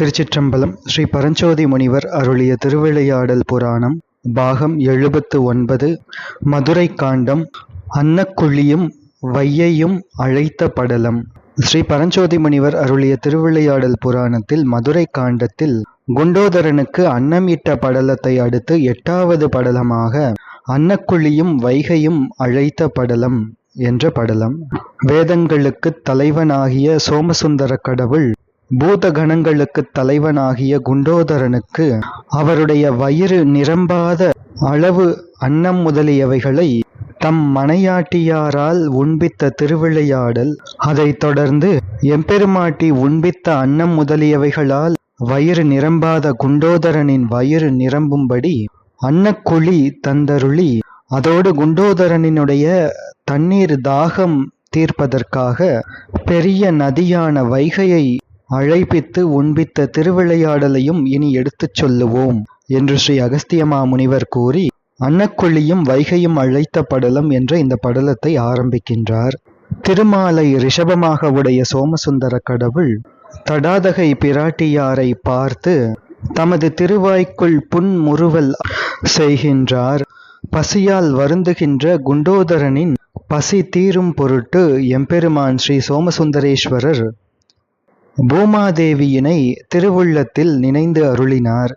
திருச்சிற்றம்பலம் ஸ்ரீ பரஞ்சோதி முனிவர் அருளிய திருவிளையாடல் புராணம் பாகம் எழுபத்து ஒன்பது மதுரை காண்டம் அன்னக்குழியும் வையையும் அழைத்த படலம். ஸ்ரீ பரஞ்சோதி முனிவர் அருளிய திருவிளையாடல் புராணத்தில் மதுரை காண்டத்தில் குண்டோதரனுக்கு அன்னம் இட்ட படலத்தை அடுத்து எட்டாவது படலமாக அன்னக்குழியும் வைகையும் அழைத்த படலம் என்ற படலம். வேதங்களுக்குத் தலைவனாகிய சோமசுந்தர கடவுள் பூதகனங்களுக்குத் தலைவனாகிய குண்டோதரனுக்கு அவருடைய வயிறு நிரம்பாத அளவு அன்னம் முதலியவைகளை தம் மனையாட்டியாரால் உண்பித்த திருவிளையாடல் அதைத் தொடர்ந்து எம்பெருமாட்டி உண்பித்த அன்னம் முதலியவைகளால் வயிறு நிரம்பாத குண்டோதரனின் வயிறு நிரம்பும்படி அன்னக்குழி தந்தருளி அதோடு குண்டோதரனினுடைய தண்ணீர் தாகம் தீர்ப்பதற்காக பெரிய நதியான வைகையை அழைப்பித்து உண்பித்த திருவிளையாடலையும் இனி எடுத்துச் சொல்லுவோம் என்று ஸ்ரீ அகஸ்தியமா முனிவர் கூறி அன்னக்குழியும் வைகையும் அழைத்த படலம் என்ற இந்த படலத்தை ஆரம்பிக்கின்றார். திருமாலை ரிஷபமாக உடைய சோமசுந்தர கடவுள் தடாதகை பிராட்டியாரை பார்த்து தமது திருவாய்க்குள் புன்முறுவல் செய்கின்றார். பசியால் வருந்துகின்ற குண்டோதரனின் பசி தீரும் பொருட்டு எம்பெருமான் ஸ்ரீ சோமசுந்தரேஸ்வரர் பூமாதேவியினை திருவுள்ளத்தில் நினைந்து அருளினார்.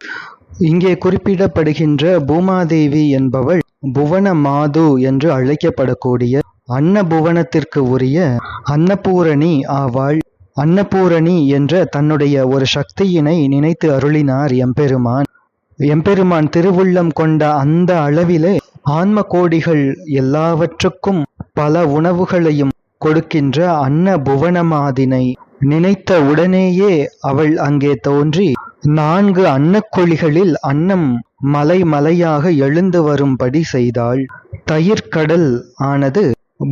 இங்கே குறிப்பிடப்படுகின்ற பூமாதேவி என்பவள் புவன மாது என்று அழைக்கப்படக்கூடிய அன்னபுவனத்திற்கு உரிய அன்னபூரணி ஆவாள். அன்னபூரணி என்ற தன்னுடைய ஒரு சக்தியினை நினைத்து அருளினார் எம்பெருமான். எம்பெருமான் திருவுள்ளம் கொண்ட அந்த அளவிலே ஆன்ம கோடிகள் எல்லாவற்றுக்கும் பல உணவுகளையும் கொடுக்கின்ற அன்ன புவனமாதினை நினைத்த உடனேயே அவள் அங்கே தோன்றி நான்கு அன்னக்கொழிகளில் அன்னம் மலை மலையாக எழுந்து வரும்படி செய்தாள். தயிர்கடல் ஆனது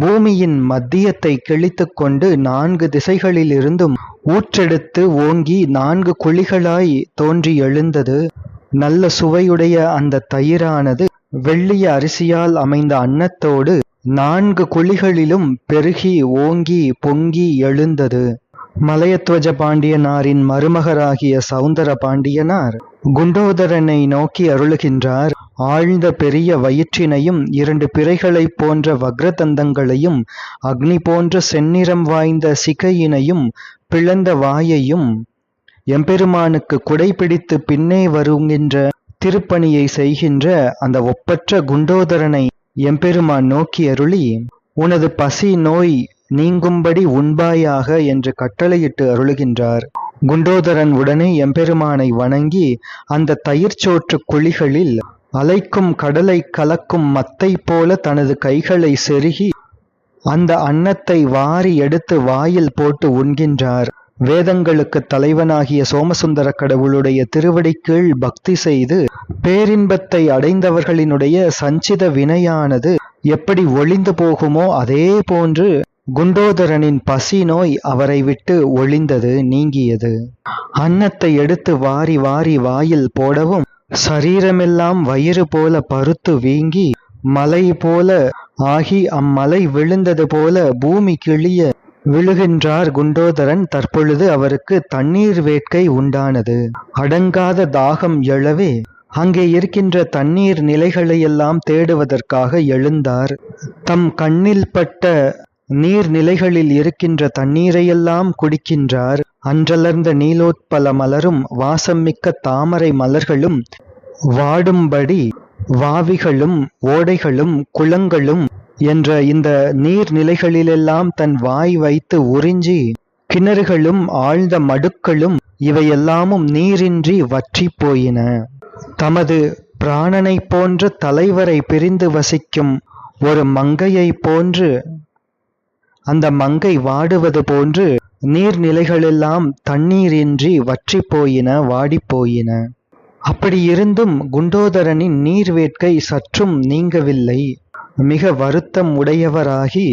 பூமியின் மத்தியத்தை கிழித்து கொண்டு நான்கு திசைகளிலிருந்தும் ஊற்றெடுத்து ஓங்கி நான்கு குழிகளாய் தோன்றி எழுந்தது. நல்ல சுவையுடைய அந்த தயிரானது வெள்ளிய அரிசியால் அமைந்த அன்னத்தோடு நான்கு குழிகளிலும் பெருகி ஓங்கி பொங்கி எழுந்தது. மலையத்வஜ பாண்டியனாரின் மருமகராகிய சவுந்தர பாண்டியனார் குண்டோதரனை நோக்கி அருளுகின்றார். ஆழ்ந்த பெரிய வயிற்றினையும் இரண்டு பிறைகளைப் போன்ற வக்ரதந்தங்களையும் அக்னி போன்ற செந்நிறம் வாய்ந்த சிகையினையும் பிளந்த வாயையும் எம்பெருமானுக்கு குடைபிடித்து பின்னே வருகின்ற திருப்பணியை செய்கின்ற அந்த ஒப்பற்ற குண்டோதரனை எம்பெருமான் நோக்கி அருளி உனது பசி நோய் நீங்கும்படி உண்பாயாக என்று கட்டளையிட்டு அருளுகின்றார். குண்டோதரன் உடனே எம்பெருமானை வணங்கி அந்த தயிர்ச்சோற்று குழிகளில் அலைக்கும் கடலை கலக்கும் மத்தை போல தனது கைகளை செருகி அந்த அன்னத்தை வாரி எடுத்து வாயில் போட்டு உண்கின்றார். வேதங்களுக்கு தலைவனாகிய சோமசுந்தர கடவுளுடைய திருவடி கீழ் பக்தி செய்து பேரின்பத்தை அடைந்தவர்களினுடைய சஞ்சித வினையானது எப்படி ஒளிந்து போகுமோ அதே போன்று குண்டோதரனின் பசி நோய் அவரை விட்டு ஒளிந்தது நீங்கியது. அன்னத்தை எடுத்து வாரி வாரி வாயில் போடவும் சரீரமெல்லாம் வயிறு போல பருத்து வீங்கி மலை போல ஆகி அம்மலை விழுந்தது போல பூமி கிளிய விழுகின்றார் குண்டோதரன். தற்பொழுது அவருக்கு தண்ணீர் வேட்கை உண்டானது. அடங்காத தாகம் எழவே அங்கே இருக்கின்ற தண்ணீர் நிலைகளையெல்லாம் தேடுவதற்காக எழுந்தார். தம் கண்ணில் பட்ட நீர்நிலைகளில் இருக்கின்ற தண்ணீரையெல்லாம் குடிக்கின்றார். அன்றலர்ந்த நீலோத்பல மலரும் வாசம்மிக்க தாமரை மலர்களும் வாடும்படி வாவிகளும் ஓடைகளும் குளங்களும் என்ற இந்த நீர்நிலைகளிலெல்லாம் தன் வாய் வைத்து உறிஞ்சி கிணறுகளும் ஆழ்ந்த மடுக்களும் இவையெல்லாமும் நீரின்றி வற்றி போயின. தமது பிராணனைப் போன்ற தலைவரை பிரிந்து வசிக்கும் ஒரு மங்கையைப் போன்று அந்த மங்கை வாடுவது போன்று நீர்நிலைகளெல்லாம் தண்ணீரின்றி வற்றி போயின வாடிப்போயின. அப்படி இருந்தும் குண்டோதரனின் நீர் வேட்கை சற்றும் நீங்கவில்லை. மிக வருத்தம் உடையவராகி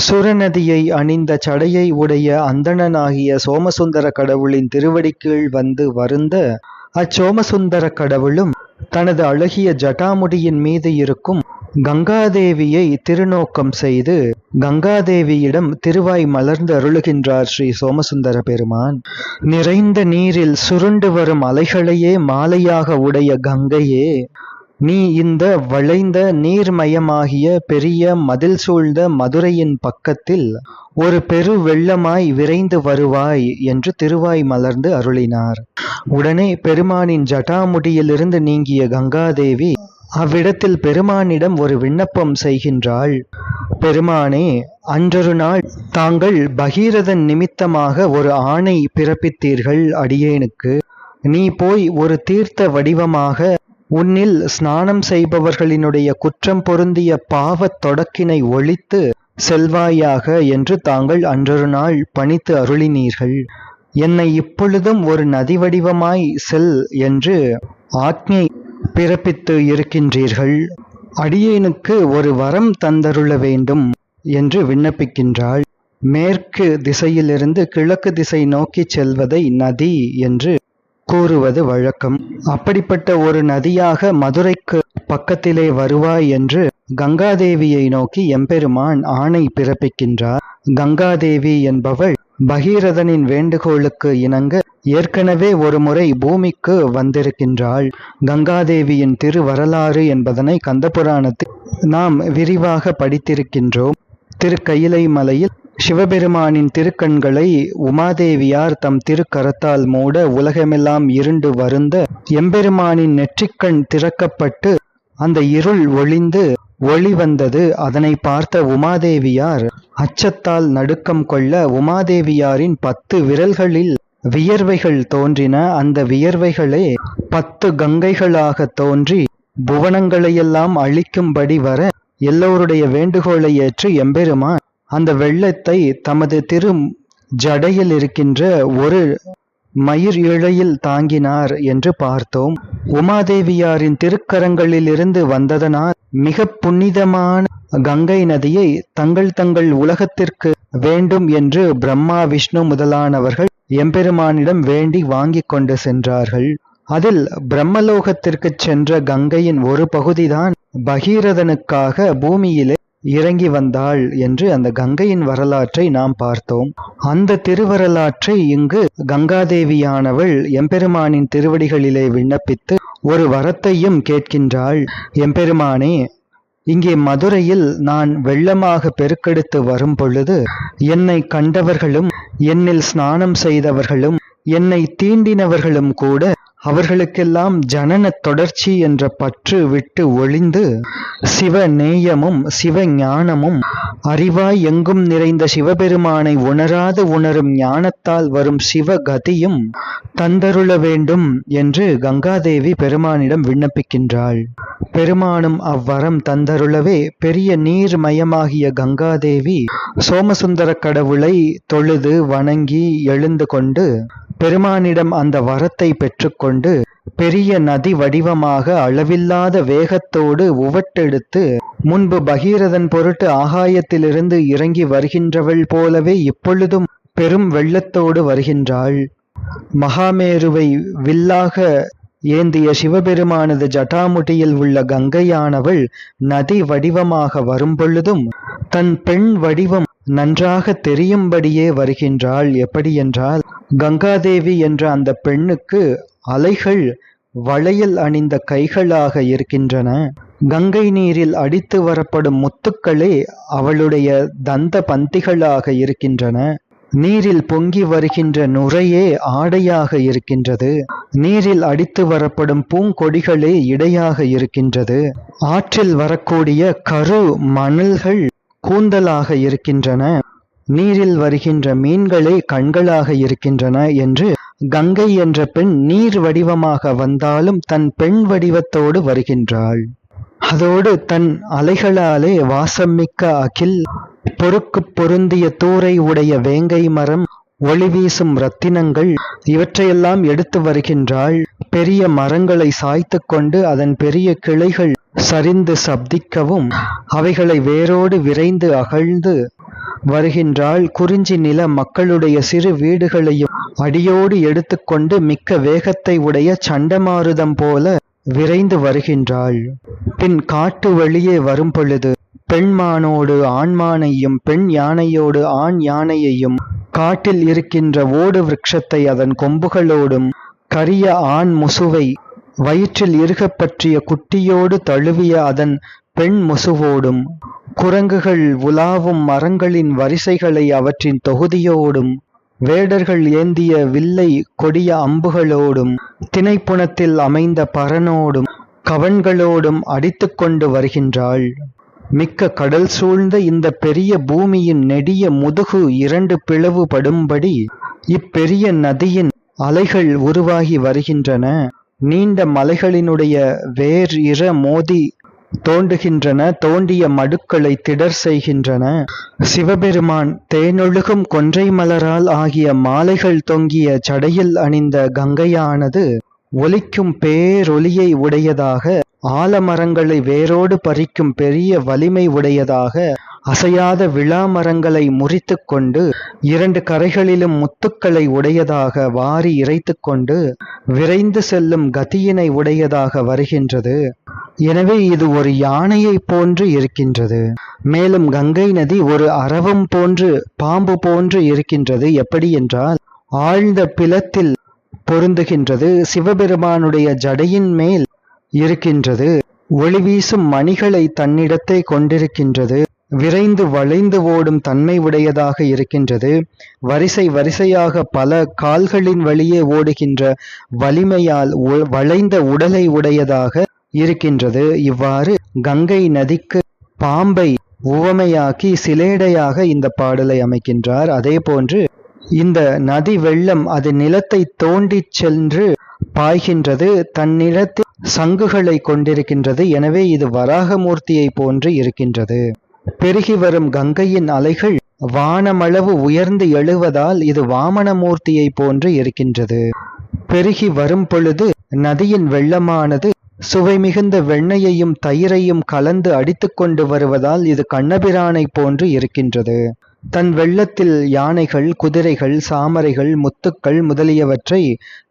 சுரநதியை அணிந்த சடையை உடைய அந்தணனாகிய சோமசுந்தர கடவுளின் திருவடி கீழ் வந்து வருந்த அச்சோமசுந்தர கடவுளும் தனது அழகிய ஜட்டாமுடியின் மீது இருக்கும் கங்காதேவியை திருநோக்கம் செய்து கங்காதேவியிடம் திருவாய் மலர்ந்து அருளுகின்றார் ஸ்ரீ சோமசுந்தர பெருமான். நிறைந்த நீரில் சுருண்டு வரும் அலைகளையே மாலையாக உடைய கங்கையே. நீ இந்த வளைந்த நீர்மயமாகிய பெரிய மதில் சூழ்ந்த மதுரையின் பக்கத்தில் ஒரு பெரு வெள்ளமாய் விரைந்து வருவாய் என்று திருவாய் மலர்ந்து அருளினார். உடனே பெருமானின் ஜட்டாமுடியிலிருந்து நீங்கிய கங்காதேவி அவ்விடத்தில் பெருமானிடம் ஒரு விண்ணப்பம் செய்கின்றாள். பெருமானே அன்றொரு நாள் தாங்கள் பகீரதன் நிமித்தமாக ஒரு ஆணை பிறப்பித்தீர்கள் அடியேனுக்கு. நீ போய் ஒரு தீர்த்த வடிவமாக உன்னில் ஸ்நானம் செய்பவர்களினுடைய குற்றம் பொருந்திய பாவத் தொடக்கினை ஒழித்து செல்வாயாக என்று தாங்கள் அன்றொரு நாள் பணித்து அருளினீர்கள். என்னை இப்பொழுதும் ஒரு நதி வடிவமாய் செல் என்று ஆக்ஞை பிறப்பித்து இருக்கின்றீர்கள். அடியேனுக்கு ஒரு வரம் தந்தருள வேண்டும் என்று விண்ணப்பிக்கின்றாள். மேற்கு திசையிலிருந்து கிழக்கு திசை நோக்கி செல்வதை நதி என்று கூறுவது வழக்கம். அப்படிப்பட்ட ஒரு நதியாக மதுரைக்கு பக்கத்திலே வருவாய் என்று கங்காதேவியை நோக்கி எம்பெருமான் ஆணை பிறப்பிக்கின்றார். கங்காதேவி என்பவள் பகீரதனின் வேண்டுகோளுக்கு இணங்க ஏற்கனவே ஒருமுறை பூமிக்கு வந்திருக்கின்றாள். கங்காதேவியின் திரு வரலாறு என்பதனை கந்தபுராணத்தில் நாம் விரிவாக படித்திருக்கின்றோம். திருக்கயிலை மலையில் சிவபெருமானின் திருக்கண்களை உமாதேவியார் தம் திருக்கரத்தால் மூட உலகமெல்லாம் இருண்டு வருந்த எம்பெருமானின் நெற்றிக்கண் திறக்கப்பட்டு அந்த இருள் ஒளிந்து ஒளி வந்தது. அதனை பார்த்த உமாதேவியார் அச்சத்தால் நடுக்கம் கொள்ள உமாதேவியாரின் பத்து விரல்களில் வியர்வைகள் தோன்றின. அந்த வியர்வைகளே பத்து கங்கைகளாக தோன்றி புவனங்களையெல்லாம் அழிக்கும்படி வர எல்லோருடைய வேண்டுகோளை ஏற்று எம்பெருமான் அந்த வெள்ளத்தை தமது திரு ஜடையில் இருக்கின்ற ஒரு மயிர் இழையில் தாங்கினார் என்று பார்த்தோம். உமாதேவியாரின் திருக்கரங்களிலிருந்து வந்ததனால் மிக புனிதமான கங்கை நதியை தங்கள் தங்கள் உலகத்திற்கு வேண்டும் என்று பிரம்மா விஷ்ணு முதலானவர்கள் எம்பெருமானிடம் வேண்டி வாங்கிக் கொண்டு சென்றார்கள். அதில் பிரம்மலோகத்திற்கு சென்ற கங்கையின் ஒரு பகுதிதான் பகீரதனுக்காக பூமியிலே இறங்கி வந்தாள் என்று அந்த கங்கையின் வரலாற்றை நாம் பார்த்தோம். அந்த திருவரலாற்றை இங்கு கங்காதேவியானவள் எம்பெருமானின் திருவடிகளிலே விண்ணப்பித்து ஒரு வரத்தையும் கேட்கின்றாள். எம்பெருமானே இங்கே மதுரையில் நான் வெள்ளமாக பெருக்கெடுத்து வரும் பொழுது என்னை கண்டவர்களும் என்னில் ஸ்நானம் செய்தவர்களும் என்னை தீண்டினவர்களும் கூட அவர்களுக்கெல்லாம் ஜனன தொடர்ச்சி என்ற பற்று விட்டு ஒளிந்து சிவ நேயமும் சிவ ஞானமும் அறிவாய் எங்கும் நிறைந்த சிவபெருமானை உணராது உணரும் ஞானத்தால் வரும் சிவ கதியும் தந்தருள வேண்டும் என்று கங்காதேவி பெருமானிடம் விண்ணப்பிக்கின்றாள். பெருமானும் அவ்வரம் தந்தருளவே பெரிய நீர்மயமாகிய கங்காதேவி சோமசுந்தர கடவுளை தொழுது வணங்கி எழுந்து கொண்டு பெருமானிடம் அந்த வரத்தை பெற்றுக்கொண்டு பெரிய நதி வடிவமாக அளவில்லாத வேகத்தோடு உவட்டெடுத்து முன்பு பகீரதன் பொருட்டு ஆகாயத்திலிருந்து இறங்கி வருகின்றவள் போலவே இப்பொழுதும் பெரும் வெள்ளத்தோடு வருகின்றாள். மகாமேருவை வில்லாக ஏந்திய சிவபெருமானது ஜட்டாமுட்டியில் உள்ள கங்கையானவள் நதி வடிவமாக வரும்பொழுதும் தன் பெண் வடிவம் நன்றாக தெரியும்படியே வருகின்றாள். எப்படியென்றால் கங்காதேவி என்ற அந்த பெண்ணுக்கு அலைகள் வளையல் அணிந்த கைகளாக இருக்கின்றன. கங்கை நீரில் அடித்து வரப்படும் முத்துக்களே அவளுடைய தந்த பந்திகளாக இருக்கின்றன. நீரில் பொங்கி வருகின்ற நுரையே ஆடையாக இருக்கின்றது. நீரில் அடித்து வரப்படும் பூங்கொடிகளே இடையாக இருக்கின்றது. ஆற்றில் வரக்கூடிய கரு மணல்கள் கூந்தலாக இருக்கின்றன. நீரில் வருகின்ற மீன்களே கண்களாக இருக்கின்றன என்று கங்கை என்ற பெண் நீர் வடிவமாக வந்தாலும் தன் பெண் வடிவத்தோடு வருகின்றாள். அதோடு தன் அலைகளாலே வாசம்மிக்க அகில் பொறுக்கு பொருந்திய தூரை உடைய வேங்கை மரம் ஒளி வீசும் ரத்தினங்கள் இவற்றையெல்லாம் எடுத்து வருகின்றாள். பெரிய மரங்களை சாய்த்து கொண்டு அதன் பெரிய கிளைகள் சரிந்து சப்திக்கவும் அவைகளை வேரோடு விரைந்து அகழ்ந்து வருகின்றாள். குறிஞ்சி நில மக்களுடைய சிறு வீடுகளையும் அடியோடு எடுத்துக்கொண்டு மிக்க வேகத்தை உடைய சண்டமாருதம் போல விரைந்து வருகின்றாள். பின் காட்டு வழியே வரும் பொழுது பெண்மானோடு ஆண்மானையும் பெண் யானையோடு ஆண் யானையையும் காட்டில் இருக்கின்ற ஓடு விரக்ஷத்தை அதன் கொம்புகளோடும் கரிய ஆண் முசுவை வயிற்றில் இறுகப் பற்றிய குட்டியோடு தழுவிய அதன் பெண் முசுவோடும் குரங்குகள் உலாவும் மரங்களின் வரிசைகளை அவற்றின் தொகுதியோடும் வேடர்கள் ஏந்திய வில்லை கொடிய அம்புகளோடும் திணைப்புணத்தில் அமைந்த பரனோடும் கவன்களோடும் அடித்துக்கொண்டு வருகின்றாள். மிக்க கடல் சூழ்ந்த இந்த பெரிய பூமியின் நெடிய முதுகு இரண்டு பிளவுபடும்படி இப்பெரிய நதியின் அலைகள் உருவாகி வருகின்றன. நீண்ட மலைகளினுடைய வேர் இர மோதி தோண்டுகின்றன தோண்டிய மடுக்களை திடர் செய்கின்றன. சிவபெருமான் தேனொழுகும் கொன்றை மலரால் ஆகிய மாலைகள் தொங்கிய சடையில் அணிந்த கங்கையானது ஒலிக்கும் பேரொலியை உடையதாக ஆலமரங்களை வேரோடு பறிக்கும் பெரிய வலிமை உடையதாக அசையாத விழா மரங்களை முறித்து கொண்டு இரண்டு கரைகளிலும் முத்துக்களை உடையதாக வாரி இறைத்து கொண்டு விரைந்து செல்லும் கதியினை உடையதாக வருகின்றது. எனவே இது ஒரு யானையை போன்று இருக்கின்றது. மேலும் கங்கை நதி ஒரு அரவம் போன்று பாம்பு போன்று இருக்கின்றது. எப்படி என்றால் ஆழ்ந்த பிளத்தில் பொருந்துகின்றது. சிவபெருமானுடைய ஜடையின் மேல் இருக்கின்றது. ஒளி வீசும் மணிகளை தன்னிடத்தை கொண்டிருக்கின்றது. விரைந்து வளைந்து ஓடும் தன்மை உடையதாக இருக்கின்றது. வரிசை வரிசையாக பல கால்களின் வழியே ஓடுகின்ற வலிமையால் வளைந்த உடலை உடையதாக இருக்கின்றது. இவ்வாறு கங்கை நதிக்கு பாம்பை உவமையாக்கி சிலேடையாக இந்த பாடலை அமைக்கின்றார். அதே போன்று இந்த நதி வெள்ளம் அது நிலத்தை தோண்டிச் சென்று பாய்கின்றது. தன்னிடத்தில் சங்குகளை கொண்டிருக்கின்றது. எனவே இது வராகமூர்த்தியை போன்று இருக்கின்றது. பெருகி வரும் கங்கையின் அலைகள் வானமளவு உயர்ந்து எழுவதால் இது வாமனமூர்த்தியை போன்று இருக்கின்றது. பெருகி வரும் பொழுது நதியின் வெள்ளமானது சுவை மிகுந்த வெண்ணையையும் தயிரையும் கலந்து அடித்துக்கொண்டு வருவதால் இது கண்ணபிரானை போன்று இருக்கின்றது. தன் வெள்ளத்தில் யானைகள் குதிரைகள் சாமரைகள் முத்துக்கள் முதலியவற்றை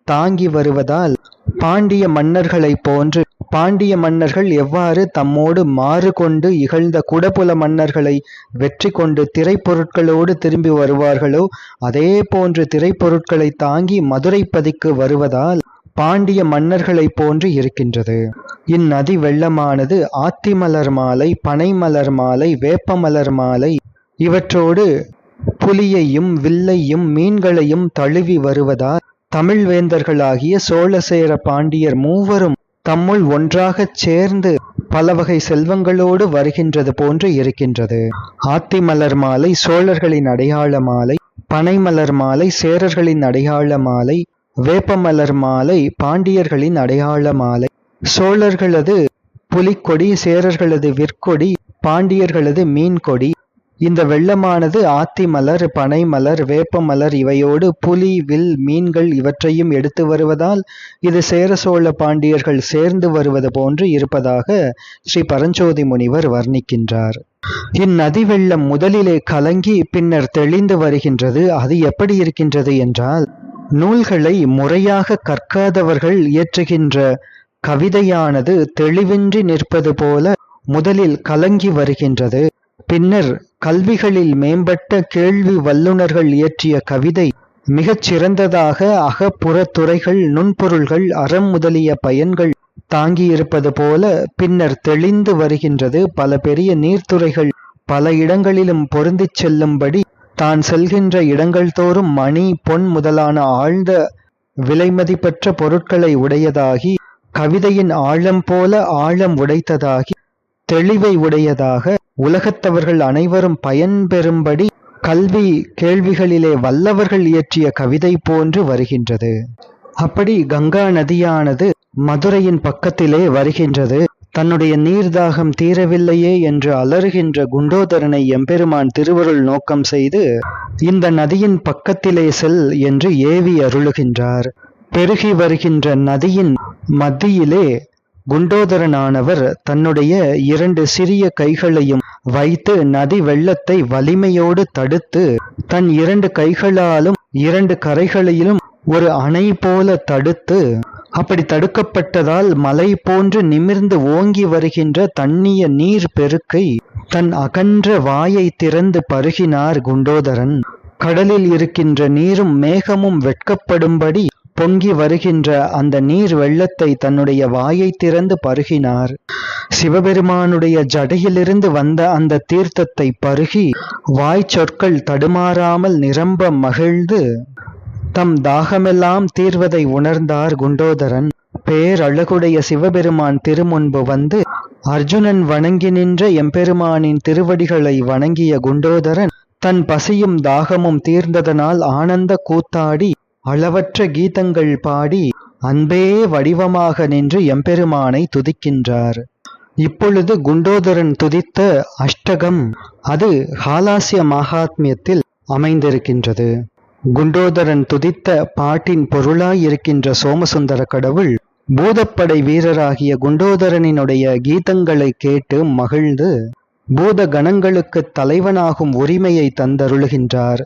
தாங்கி வருவதால் பாண்டிய மன்னர்களைப் போன்று பாண்டிய மன்னர்கள் எவ்வாறு தம்மோடு மாறு கொண்டு இகழ்ந்த குடபுல மன்னர்களை வெற்றி கொண்டு திரைப்பொருட்களோடு திரும்பி வருவார்களோ அதே போன்று திரைப்பொருட்களை தாங்கி மதுரை பதிக்கு வருவதால் பாண்டிய மன்னர்களைப் போன்று இருக்கின்றது. இந்நதி வெள்ளமானது ஆத்திமலர் மாலை பனைமலர் மாலை வேப்பமலர் மாலை இவற்றோடு புலியையும் வில்லையும் மீன்களையும் தழுவி வருவதால் தமிழ் வேந்தர்களாகிய சோழசேர பாண்டியர் மூவரும் தம்முள் ஒன்றாகச் சேர்ந்து பல வகை செல்வங்களோடு வருகின்றது போன்று இருக்கின்றது. ஆத்திமலர் மாலை சோழர்களின் அடையாள மாலை பனைமலர் மாலை சேரர்களின் அடையாள மாலை வேப்பமலர் மாலை பாண்டியர்களின் அடையாள மாலை. சோழர்களது புலிக்கொடி சேரர்களது விற்கொடி பாண்டியர்களது மீன்கொடி இந்த வெள்ளமானது ஆத்திமலர் பனைமலர் வேப்பமலர் இவையோடு புலி வில் மீன்கள் இவற்றையும் எடுத்து வருவதால் இது சேர சோழ பாண்டியர்கள் சேர்ந்து வருவது போன்று இருப்பதாக ஸ்ரீ பரஞ்சோதி முனிவர் வர்ணிக்கின்றார். இந்நதி வெள்ளம் முதலிலே கலங்கி பின்னர் தெளிந்து வருகின்றது. அது எப்படி இருக்கின்றது என்றால் நூல்களை முறையாக கற்காதவர்கள் இயற்றுகின்ற கவிதையானது தெளிவின்றி நிற்பது போல முதலில் கலங்கி வருகின்றது. பின்னர் கல்விகளில் மேம்பட்ட கேள்வி வல்லுநர்கள் இயற்றிய கவிதை மிகச் சிறந்ததாக அகப்புற துறைகள் நுண்பொருள்கள் அறம் முதலிய பயன்கள் தாங்கியிருப்பது போல பின்னர் தெளிந்து வருகின்றது பல பெரிய நீர்த்துறைகள். பல இடங்களிலும் பொருந்திச் செல்லும்படி தான் செல்கின்ற இடங்கள் தோறும் மணி பொன் முதலான ஆழ்ந்த விலைமதிப்பற்ற பொருட்களை உடையதாகி கவிதையின் ஆழம் போல ஆழம் உடைத்ததாகி தெளிவை உடையதாக உலகத்தவர்கள் அனைவரும் பயன்பெறும்படி கல்வி கேள்விகளிலே வல்லவர்கள் இயற்றிய கவிதை போன்று வருகின்றது. அப்படி கங்கா நதியானது மதுரையின் பக்கத்திலே வருகின்றது. தன்னுடைய நீர்தாகம் தீரவில்லையே என்று அலறுகின்ற குண்டோதரனை எம்பெருமான் திருவருள் நோக்கம் செய்து இந்த நதியின் பக்கத்திலே செல் என்று ஏவி அருளுகின்றார். பெருகி வருகின்ற நதியின் மத்தியிலே குண்டோதரனானவர் தன்னுடைய இரண்டு சிறிய கைகளையும் வைத்து நதி வெள்ளத்தை வலிமையோடு தடுத்து தன் இரண்டு கைகளாலும் இரண்டு கரைகளிலும் ஒரு அணை போல தடுத்து அப்படி தடுக்கப்பட்டதால் மலை போன்று நிமிர்ந்து ஓங்கி வருகின்ற தண்ணிய நீர் பெருக்கை தன் அகன்ற வாயை திறந்து பருகினார் குண்டோதரன். கடலில் இருக்கின்ற நீரும் மேகமும் வெட்கப்படும்படி பொங்கி வருகின்ற அந்த நீர் வெள்ளத்தை தன்னுடைய வாயை திறந்து பருகினார். சிவபெருமானுடைய ஜடையிலிருந்து வந்த அந்த தீர்த்தத்தை பருகி வாய் சொற்கள் தடுமாறாமல் நிரம்ப மகிழ்ந்து தம் தாகமெல்லாம் தீர்வதை உணர்ந்தார் குண்டோதரன். பேரழகுடைய சிவபெருமான் திருமுன்பு வந்து அர்ஜுனன் வணங்கி நின்ற எம்பெருமானின் திருவடிகளை வணங்கிய குண்டோதரன் தன் பசியும் தாகமும் தீர்ந்ததனால் ஆனந்த கூத்தாடி அளவற்ற கீதங்கள் பாடி அன்பே வடிவமாக நின்று எம்பெருமானை துதிக்கின்றார். இப்பொழுது குண்டோதரன் துதித்த அஷ்டகம் அது ஹாலாசிய மகாத்மியத்தில் அமைந்திருக்கின்றது. குண்டோதரன் துதித்த பாட்டின் பொருளாய் இருக்கின்ற சோமசுந்தர கடவுள் பூதப்படை வீரராகிய குண்டோதரனினுடைய கீதங்களை கேட்டு மகிழ்ந்து பூத கணங்களுக்கு தலைவனாகும் உரிமையை தந்தருளுகின்றார்.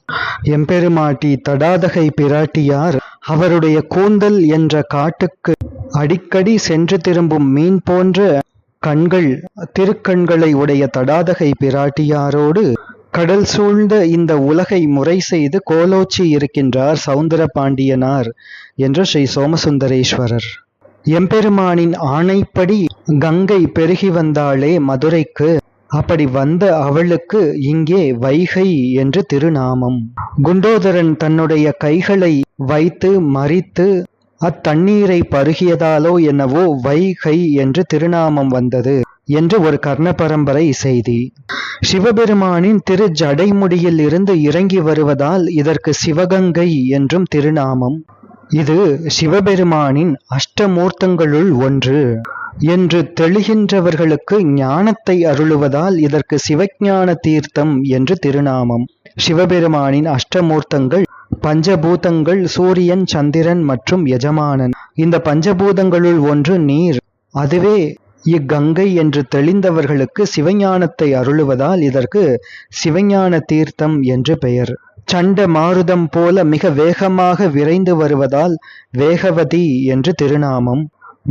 எம்பெருமாட்டி தடாதகை பிராட்டியார் அவருடைய கூந்தல் என்ற காட்டுக்கு அடிக்கடி சென்று திரும்பும் மீன் போன்ற கண்கள் திருக்கண்களை உடைய தடாதகை பிராட்டியாரோடு கடல் சூழ்ந்த இந்த உலகை முறை செய்து கோலோச்சி இருக்கின்றார் சவுந்தர பாண்டியனார் என்ற ஸ்ரீ சோமசுந்தரேஸ்வரர். எம்பெருமானின் ஆணைப்படி கங்கை பெருகி வந்தாளே மதுரைக்கு அப்படி வந்த அவளுக்கு இங்கே வைகை என்று திருநாமம். குண்டோதரன் தன்னுடைய கைகளை வைத்து மறித்து அத்தண்ணீரை பருகியதாலோ என்னவோ வைகை என்று திருநாமம் வந்தது என்று ஒரு கர்ண பரம்பரை செய்தி. சிவபெருமானின் திரு ஜடைமுடியில் இருந்து இறங்கி வருவதால் இதற்கு சிவகங்கை என்றும் திருநாமம். இது சிவபெருமானின் அஷ்டமூர்த்தங்களுள் ஒன்று. என்று தெளிகின்றவர்களுக்கு ஞானத்தை அருளுவதால் இதற்கு சிவஞான தீர்த்தம் என்று திருநாமம். சிவபெருமானின் அஷ்டமூர்த்தங்கள் பஞ்சபூதங்கள் சூரியன் சந்திரன் மற்றும் எஜமானன் இந்த பஞ்சபூதங்களுள் ஒன்று நீர். அதுவே இக்கங்கை என்று தெளிந்தவர்களுக்கு சிவஞானத்தை அருளுவதால் இதற்கு சிவஞான தீர்த்தம் என்று பெயர். சண்ட மாருதம் போல மிக வேகமாக விரைந்து வருவதால் வேகவதி என்று திருநாமம்.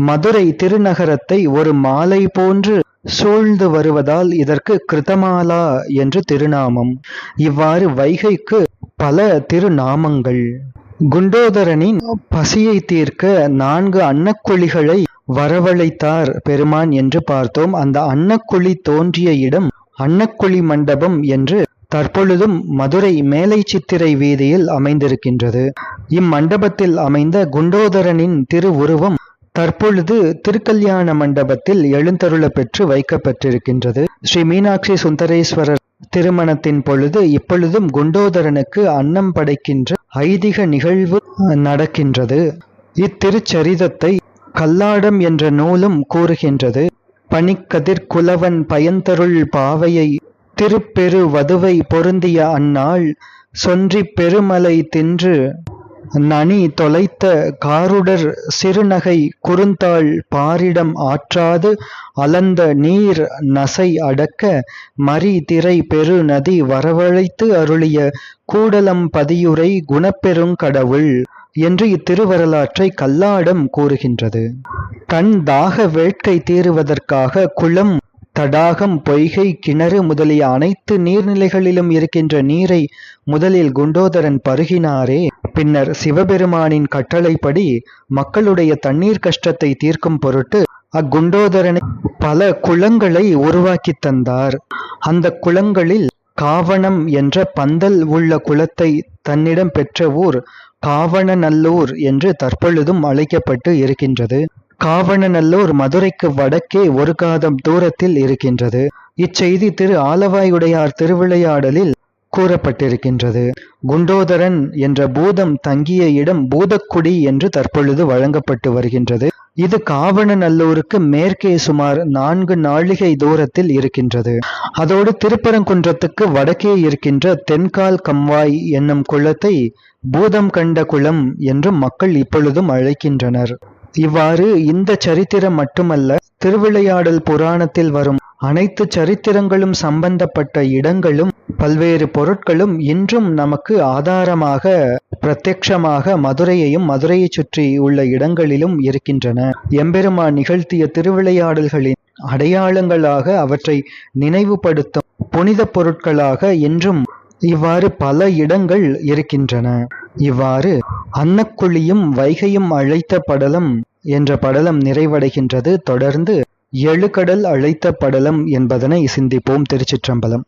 மதுரை திருநகரத்தை ஒரு மாலை போன்று சூழ்ந்து வருவதால் இதற்கு கிருதமாலா என்று திருநாமம். இவ்வாறு வைகைக்கு பல திருநாமங்கள். குண்டோதரனின் பசியை தீர்க்க நான்கு அன்னக்குழிகளை வரவழைத்தார் பெருமான் என்று பார்த்தோம். அந்த அன்னக்குழி தோன்றிய இடம் அன்னக்குழி மண்டபம் என்று தற்பொழுதும் மதுரை மேலை சித்திரை வீதியில் அமைந்திருக்கின்றது. இம்மண்டபத்தில் அமைந்த குண்டோதரனின் திருவுருவம் தற்பொழுது திருக்கல்யாண மண்டபத்தில் எழுந்தருள பெற்று வைக்கப்பட்டிருக்கின்றது. ஸ்ரீ மீனாட்சி சுந்தரேஸ்வரர் திருமணத்தின் பொழுது இப்பொழுதும் குண்டோதரனுக்கு அன்னம் படைக்கின்ற ஐதீக நிகழ்வு நடக்கின்றது. இத்திருச்சரிதத்தை கல்லாடம் என்ற நூலும் கூறுகின்றது. பனிக்கதிர் குலவன் பயந்தருள் பாவையை திருப்பெரு வதுவை பொருந்திய அந்நாள் சொன்றி பெருமலை தின்று நனி தொலைத்த காருடர் சிறுநகை குறுந்தாள் பாரிடம் ஆற்றாது அலந்த நீர் நசை அடக்க மரி திரை பெரு நதி வரவழைத்து அருளிய கூடலம் பதியுரை குணப்பெருங்கடவுள் என்று இத்திருவரலாற்றை கல்லாடம் கூறுகின்றது. தன் தாக வேட்கை தீருவதற்காக குளம் தடாகம் பொய்கை கிணறு முதலிய அனைத்து நீர்நிலைகளிலும் இருக்கின்ற நீரை முதலில் குண்டோதரன் பருகினாரே. பின்னர் சிவபெருமானின் கட்டளைப்படி மக்களுடைய தண்ணீர் கஷ்டத்தை தீர்க்கும் பொருட்டு அக்குண்டோதரனை பல குளங்களை உருவாக்கி தந்தார். அந்த குளங்களில் காவணம் என்ற பந்தல் உள்ள குளத்தை தன்னிடம் பெற்ற ஊர் காவணநல்லூர் என்று தற்பொழுதும் அழைக்கப்பட்டு இருக்கின்றது. காவணநல்லூர் மதுரைக்கு வடக்கே ஒரு காதம் தூரத்தில் இருக்கின்றது. இச்செய்தி திரு ஆலவாயுடையார் திருவிளையாடலில் கூறப்பட்டிருக்கின்றது. குண்டோதரன் என்ற பூதம் தங்கிய இடம் பூதக்குடி என்று தற்பொழுது வழங்கப்பட்டு வருகின்றது. இது காவணநல்லூருக்கு மேற்கே சுமார் நான்கு நாழிகை தூரத்தில் இருக்கின்றது. அதோடு திருப்பரங்குன்றத்துக்கு வடக்கே இருக்கின்ற தென்கால் கம்வாய் என்னும் குளத்தை பூதம் கண்ட குளம் என்று மக்கள் இப்பொழுதும் அழைக்கின்றனர். இவ்வாறு இந்த சரித்திரம் மட்டுமல்ல திருவிளையாடல் புராணத்தில் வரும் அனைத்து சரித்திரங்களும் சம்பந்தப்பட்ட இடங்களும் பல்வேறு பொருட்களும் இன்றும் நமக்கு ஆதாரமாக பிரத்யக்ஷமாக மதுரையையும் மதுரையைச் சுற்றி உள்ள இடங்களிலும் இருக்கின்றன. எம்பெருமான் நிகழ்த்திய திருவிளையாடல்களின் அடையாளங்களாக அவற்றை நினைவுபடுத்தும் புனித பொருட்களாக இன்றும் இவ்வாறு பல இடங்கள் இருக்கின்றன. இவ்வாறு அன்னக்குழியும் வைகையும் அழைத்த படலம் என்ற படலம் நிறைவடைகின்றது. தொடர்ந்து எழுகடல் அழைத்த படலம் என்பதனை சிந்திப்போம் திருச்சிற்றம்பலம்.